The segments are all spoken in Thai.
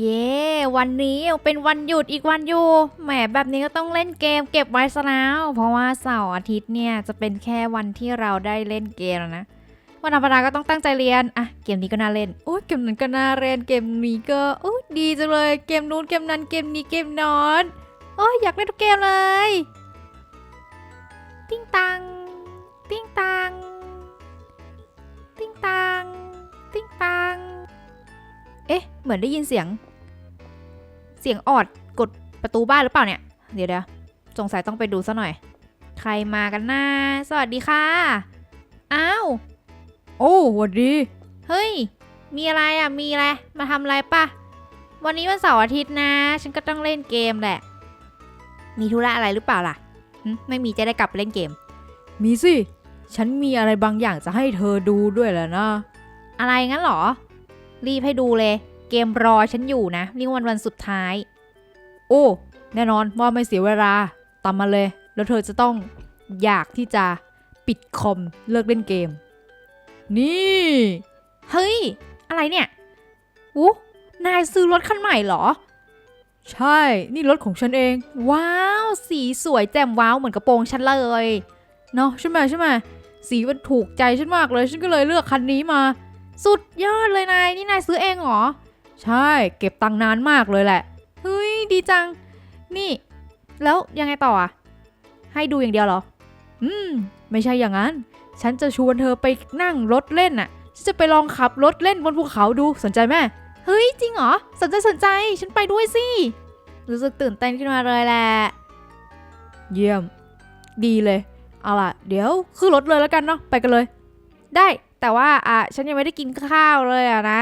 เย้วันนี้เป็นวันหยุดอีกวันอยู่แหมแบบนี้ก็ต้องเล่นเกมเก็บไว้ซะแล้วเพราะว่าเสาร์อาทิตย์เนี่ยจะเป็นแค่วันที่เราได้เล่นเกมแล้วนะวันธรรมดาก็ต้องตั้งใจเรียนอะเกมนี้ก็น่าเล่นโอ้ยเกมนั้นก็น่าเล่นเกมนี้ก็โอ้ยดีจังเลยเกมนู้นเกมนั้นเกมนี้เกมนอนโอ้ยอยากเล่นทุกเกมเลยติ้งตังติ้งตัง เอ๊ะเหมือนได้ยินเสียง เสียงออดกดประตูบ้านหรือเปล่าเนี่ย เดี๋ยวเดี๋ยวสงสัยต้องไปดูซะหน่อย ใครมากันนะสวัสดีค่ะ อ้าว โอ้หวัดดี เฮ้ย มีอะไรอะ มีอะไร มาทำอะไรปะวันนี้วันเสาร์อาทิตย์นะ ฉันก็ต้องเล่นเกมแหละ มีธุระอะไรหรือเปล่าล่ะหึไม่มีจะได้กลับไปเล่นเกม มีสิ ฉันมีอะไรบางอย่างจะให้เธอดูด้วยแหละนะ อะไรงั้นเหรอ รีบให้ดูเลย เกมรอฉันอยู่นะนี่วันวันสุดท้าย โอ้ แน่นอนว่าไม่เสียเวลาตามมาเลย แล้วเธอจะต้องอยากที่จะปิดคอมเลิกเล่นเกม นี่ เฮ้ย อะไรเนี่ยอู้นายซื้อรถคันใหม่เหรอ ใช่ นี่รถของฉันเอง ว้าว สีสวยแจ่มว้าวเหมือนกระโปรงฉันเลยเนาะใช่ไหมใช่ไหมสีมันถูกใจฉันมากเลย ฉันก็เลยเลือกคันนี้มา สุดยอดเลยนาย นี่นายซื้อเองเหรอ ใช่ เก็บตังนานมากเลยแหละ เฮ้ย ดีจัง นี่ แล้วยังไงต่ออะ ให้ดูอย่างเดียวเหรอ อืม ไม่ใช่อย่างนั้น ฉันจะชวนเธอไปนั่งรถเล่นน่ะ ฉันจะไปลองขับรถเล่นบนภูเขาดูสนใจไหมเฮ้ย จริงเหรอ สนใจสนใจ ฉันไปด้วยสิ รู้สึกตื่นเต้นขึ้นมาเลยแหละ เยี่ยม ดีเลย เอาล่ะ เดี๋ยวขึ้นรถเลยแล้วกันเนาะ ไปกันเลย ได้ แต่ว่าอะฉันยังไม่ได้กินข้าวเลยอะนะ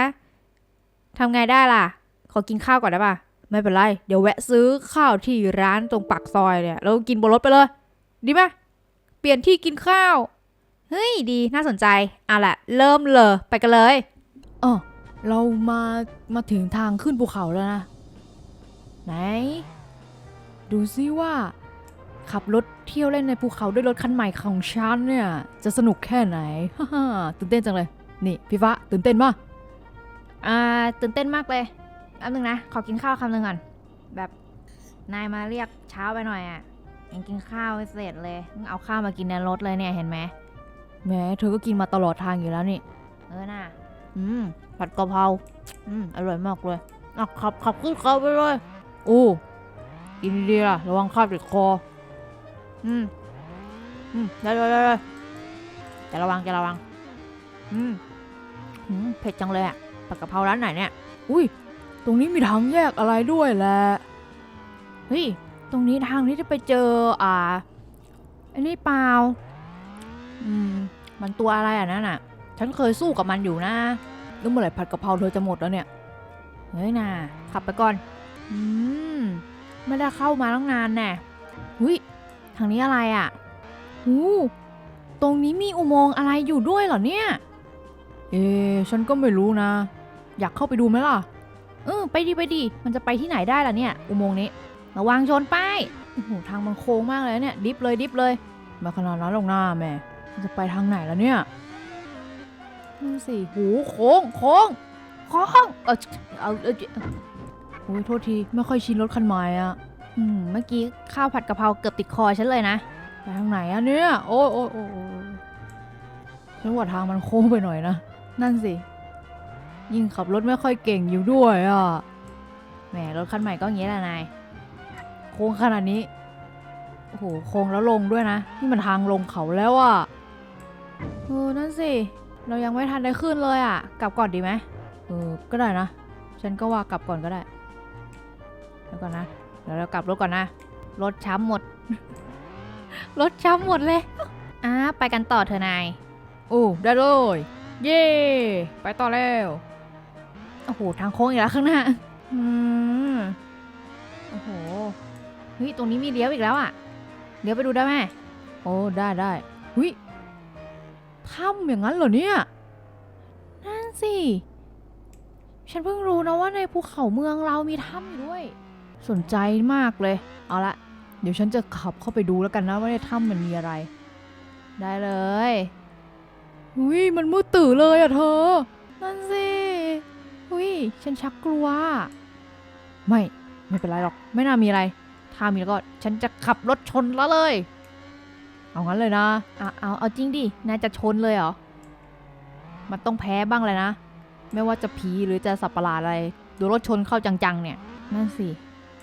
ทำไงได้ล่ะ ขอกินข้าวก่อนได้ป่ะไม่เป็นไร เดี๋ยวแวะซื้อข้าวที่ร้านตรงปากซอยเนี่ยแล้วกินบนรถไปเลย ดีไหมเปลี่ยนที่กินข้าว เฮ้ยดีน่าสนใจ เอาล่ะ เริ่มเลยไปกันเลยอ๋อเรามามาถึงทางขึ้นภูเขาแล้วนะ ไหน ดูซิว่า ขับรถเที่ยวเล่นในภูเขาด้วยรถคันใหม่ของฉันเนี่ย จะสนุกแค่ไหนฮ่าตื่นเต้นจังเลย นี่พี่ฟ้าตื่นเต้นปะ อ่าตื่นเต้นมากเลยแป๊บนึงนะ ขอกินข้าวคำหนึ่งก่อน แบบนายมาเรียกเช้าไปหน่อยอะยังกินข้าวไม่เสร็จเลยมึงเอาข้าวมากินในรถเลยเนี่ยเห็นไหมแหม้เธอก็กินมาตลอดทางอยู่แล้วนี่ เออน่ะ อืม ผัดกะเพรา อืม อร่อยมากเลยอะขับขับขึ้นเขาไปเลยโอ้กินดีๆล่ะ ระวังข้าวติดคอ อืม อืม ได้เลยได้เลยจะระวังจะระวัง อืม อืม เผ็ดจังเลยอะ ผัดกะเพราร้านไหนเนี่ย อุ้ย ตรงนี้มีทางแยกอะไรด้วยแหละ เฮ้ย ตรงนี้ทางที่จะไปเจอ อ่า อันนี้เปล่า อืม มันตัวอะไรอะนั่นอะ ฉันเคยสู้กับมันอยู่นะแล้วเมื่อไหร่ผัดกะเพราเธอจะหมดแล้วเนี่ย เฮ้ยน่ะขับไปก่อน อืม ไม่ได้เข้ามาตั้งนานแน่หุยทางนี้อะไรอะหูตรงนี้มีอุโมงค์อะไรอยู่ด้วยเหรอเนี่ย เอ ฉันก็ไม่รู้นะ อยากเข้าไปดูไหมล่ะ เออไปดีไปดีมันจะไปที่ไหนได้ล่ะเนี่ย อุโมงค์นี้ ระวังชนป้ายโอ้โหทางมันโค้งมากเลยเนี่ย ดิฟเลยดิฟเลย มาขนาดนั้นหรอกหน้าแม่มันจะไปทางไหนล้วเนี่ยนั่นสิหูโค้งโค้งโค้งเออเอาเออโอ้ยโทษทีไม่ค่อยชินรถคันใหม่อะอืมเมื่อกี้ข้าวผัดกะเพราเกือบติดคอฉันเลยนะไปทางไหนอะเนี้ยโอ้ยโอ้ยโอ้ยฉันว่าทางมันโค้งไปหน่อยนะ นั่นสิ ยิ่งขับรถไม่ค่อยเก่งอยู่ด้วยอะแหมรถคันใหม่ก็อย่างนี้แหละนายโค้งขนาดนี้โอ้โหโค้งแล้วลงด้วยนะนี่มันทางลงเขาแล้วอะเออนั่นสิ เรายังไม่ทันได้ขึ้นเลยอะ กลับก่อนดีไหมเออก็ได้นะ ฉันก็ว่ากลับก่อนก็ได้แล้วก่อนนะเดี๋ยวเรากลับรถก่อนนะรถช้ำหมด รถช้ำหมดเลยอะไปกันต่อเถอะนายโอ้ได้เลย เย่ไปต่อแล้ว โอ้โห ทางโค้งอีกแล้วข้างหน้า อืม โอ้โห เฮ้ย ตรงนี้มีเลี้ยวอีกแล้วอะ เลี้ยวไปดูได้ไหมโอ้ ได้ได้หุยถ้ำอย่างนั้นเหรอเนี่ย นั่นสิ ฉันเพิ่งรู้นะว่าในภูเขาเมืองเรามีถ้ำอยู่ด้วย สนใจมากเลย เอาละ เดี๋ยวฉันจะขับเข้าไปดูแล้วกันนะว่าในถ้ำมันมีอะไร ได้เลยหุยมันมืดตื่อเลยอะเธอ นั่นสิ อุ้ย ฉันชักกลัว ไม่ ไม่เป็นไรหรอก ไม่น่ามีอะไร ถ้ามีแล้วก็ ฉันจะขับรถชนแล้วเลย เอางั้นเลยนะ เอาเอาเอาจริงดิ นายจะชนเลยเหรอ มันต้องแพ้บ้างเลยนะ ไม่ว่าจะผีหรือจะสับประหลาดอะไรโดนรถชนเข้าจังๆ เนี่ย นั่นสิ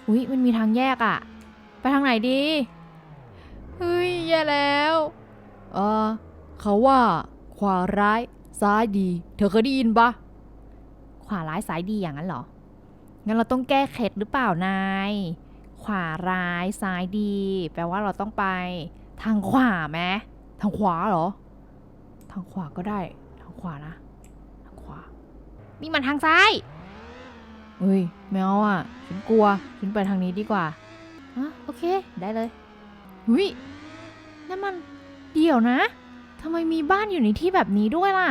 อุ๊ยมันมีทางแยกอะไปทางไหนดี เฮ้ย แย่แล้ว เออเขาว่า ขวาร้าย ซ้ายดี เธอเคยได้ยินปะ ขวาร้ายซ้ายดีอย่างนั้นเหรอ งั้นเราต้องแก้เข็ดหรือเปล่านาย ขวาร้ายซ้ายดี แปลว่าเราต้องไป ทางขวาไหมทางขวาเหรอ ทางขวาก็ได้ ทางขวานะ ทางขวา นี่มันทางซ้ายเฮ้ยไม่เอาอะ ฉันกลัว ฉันไปทางนี้ดีกว่าอะโอเค ได้เลยหุยนั่นมันเดี๋ยวนะทำไมมีบ้านอยู่ในที่แบบนี้ด้วยล่ะ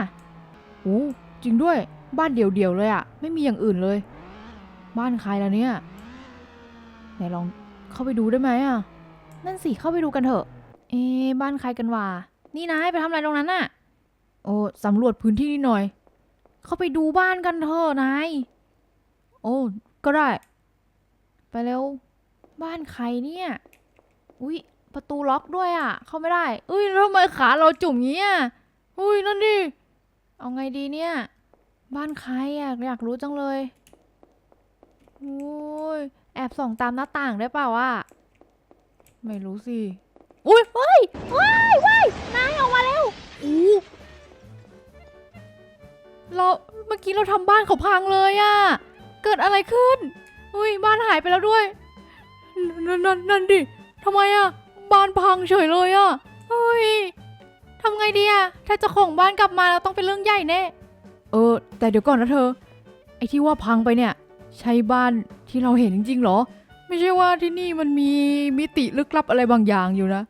โอ้ จริงด้วย บ้านเดี่ยวๆเลยอะไม่มีอย่างอื่นเลย บ้านใครล่ะเนี่ยไหนลองเข้าไปดูได้ไหมอะนั่นสิเข้าไปดูกันเถอะ เอ๊บ้านใครกันวะนี่นายไปทำอะไรตรงนั้นน่ะ โอ้สำรวจพื้นที่นิดหน่อย เข้าไปดูบ้านกันเถอะนายโอ้ก็ได้ ไปเร็ว บ้านใครเนี่ย อุ๊ยประตูล็อกด้วยอะเข้าไม่ได้เอ้ยทำไมขาเราจุ่มงี้อะอุ้ยนั่นดิ เอาไงดีเนี่ย บ้านใครอะอยากรู้จังเลยโอ้ยแอบส่องตามหน้าต่างได้เปล่าวะไม่รู้สิอุ้ยเฮ้ยว้ายว้ายนายออกมาแล้วอู้เราเมื่อกี้เราทำบ้านเขาพังเลยอะเกิดอะไรขึ้น อุ้ยบ้านหายไปแล้วด้วย นั่นนั่นนั่นดิทำไมอะบ้านพังเฉยเลยอะเฮ้ยทำไงดีอะถ้าเจ้าของบ้านกลับมาเราต้องเป็นเรื่องใหญ่แน่ เออ แต่เดี๋ยวก่อนนะเธอ ไอ้ที่ว่าพังไปเนี่ย ใช่บ้านที่เราเห็นจริงๆเหรอ ไม่ใช่ว่าที่นี่มันมีมิติลึกลับอะไรบางอย่างอยู่นะ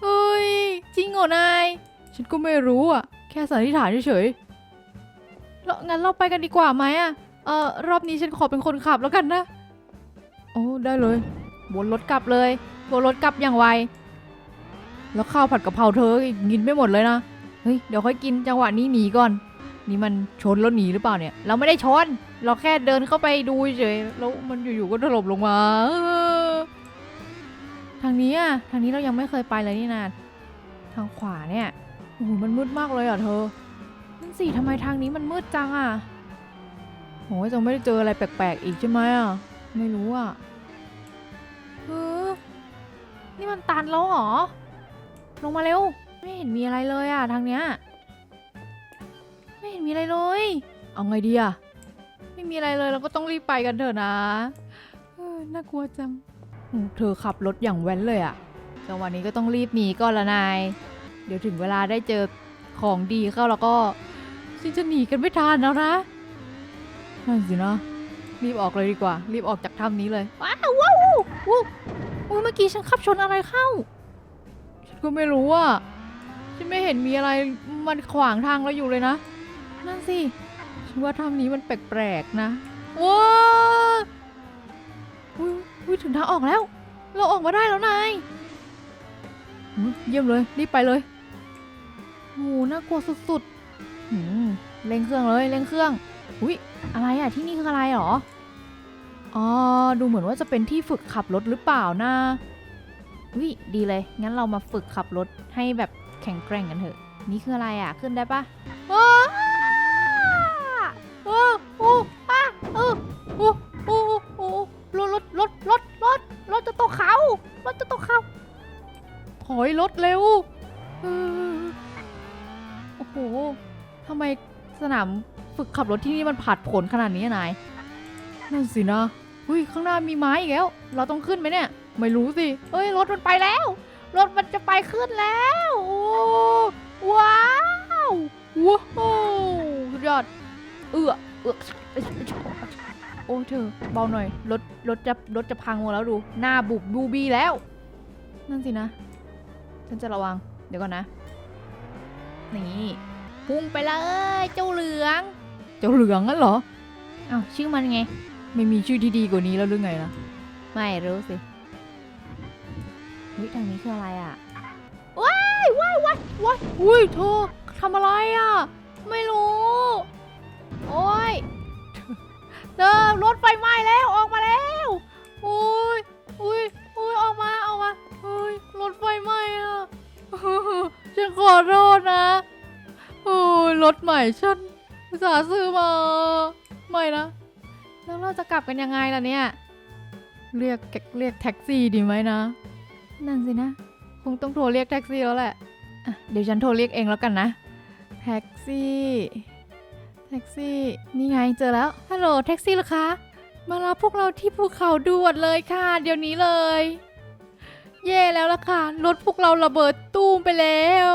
เฮ้ย จริงเหรอนาย ฉันก็ไม่รู้อะ แค่สันนิษฐานเฉยๆแล้วงั้นเราไปกันดีกว่าไหมอะ เออรอบนี้ฉันขอเป็นคนขับแล้วกันนะ โอ้ได้เลย วนรถกลับเลยวนรถกลับอย่างไว แล้วข้าวผัดกะเพราเธอกินไม่หมดเลยนะ เฮ้ย เดี๋ยวค่อยกินจังหวะนี้หนีก่อน นี่มันชนแล้วหนีหรือเปล่าเนี่ย เราไม่ได้ชน เราแค่เดินเข้าไปดูเฉย แล้วมันอยู่ๆก็ถล่มลงมา ทางนี้อะ ทางนี้เรายังไม่เคยไปเลยนี่นาทางขวาเนี่ย โอ้โห มันมืดมากเลยอะเธอ นั่นสิทำไมทางนี้มันมืดจังอะโอ้ยจะไม่ได้เจออะไรแปลกๆอีกใช่ไหมอะ ไม่รู้อะเออนี่มันตันแล้วเหรอ ลงมาเร็ว ไม่เห็นมีอะไรเลยอะทางเนี้ย ไม่เห็นมีอะไรเลย เอาไงดีอะไม่มีอะไรเลยเราก็ต้องรีบไปกันเถอะนะเออน่ากลัวจังโอ้เธอขับรถอย่างแว้นเลยอะจังหวะนี้ก็ต้องรีบหนีก่อนละนาย เดี๋ยวถึงเวลาได้เจอของดีเข้าแล้วก็ฉันจะหนีกันไม่ทันแล้วนะนั่นสินะ รีบออกเลยดีกว่า รีบออกจากถ้ำนี้เลย ว้าวว้าวว้าวอุ๊ยเมื่อกี้ฉันขับชนอะไรเข้า ฉันก็ไม่รู้อะฉันไม่เห็นมีอะไรมันขวางทางเราอยู่เลยนะ นั่นสิฉันว่าถ้ำนี้มันแปลกๆนะว้าอุ้ยอุ้ยถึงทางออกแล้ว เราออกมาได้แล้วนายเยี่ยมเลยรีบไปเลยโหน่ากลัวสุดๆเร่งเครื่องเลยเร่งเครื่องอุ้ยอะไรอะที่นี่คืออะไรหรออ๋อดูเหมือนว่าจะเป็นที่ฝึกขับรถหรือเปล่านะอุ้ยดีเลย งั้นเรามาฝึกขับรถให้แบบแข็งแกร่งกันเถอะ นี่คืออะไรอะขึ้นได้ปะว้า โอ้โอ้โอ้รถรถรถรถรถรถจะตกเขารถจะตกเขาถอยรถเร็วเออโอ้โหทำไมสนามฝึกขับรถที่นี่มันผัดผลขนาดนี้นายนั่นสินะอุ้ยข้างหน้ามีไม้อีกแล้ว เราต้องขึ้นไหมเนี่ย ไม่รู้สิเอ้ยรถมันไปแล้ว รถมันจะไปขึ้นแล้วโอ้ว้าวว้าวสุดยอดเอือเอือ โอ้เธอเบาหน่อยรถรถจะรถจะพังหมดแล้วดู หน้าบุบบูบีแล้ว นั่นสินะ ฉันจะระวัง เดี๋ยวก่อนนะ นี่พุ่งไปเลยเจ้าเหลือง เจ้าเหลืองงั้นเหรออ้าวชื่อมันไง ไม่มีชื่อที่ดีกว่านี้แล้วหรือไงนะไม่รู้สิเฮ้ยทางนี้คืออะไรอะว้ายว้ายว้ายว้ายอุ้ยเธอทำอะไรอะ ไม่รู้ เจอรถไฟไหม้แล้วออกมาแล้วอุ้ยอุ้ยอุ้ยออกมาออกมาอุ้ยรถไฟไหม้อะฉันขอโทษนะอุ้ยรถใหม่ฉันสาซื้อมาใหม่นะแล้วเราจะกลับกันยังไงล่ะเนี่ยเรียกเรียกแท็กซี่ดีไหมนะ นั่นสินะ คงต้องโทรเรียกแท็กซี่แล้วแหละเดี๋ยวฉันโทรเรียกเองแล้วกันนะ แท็กซี่ แท็กซี่ นี่ไงเจอแล้ว ฮัลโหลแท็กซี่เหรอคะ มารับพวกเราที่ภูเขาด่วนเลยค่ะ เดี๋ยวนี้เลย เย่แล้วล่ะค่ะ รถพวกเราระเบิดตู้มไปแล้ว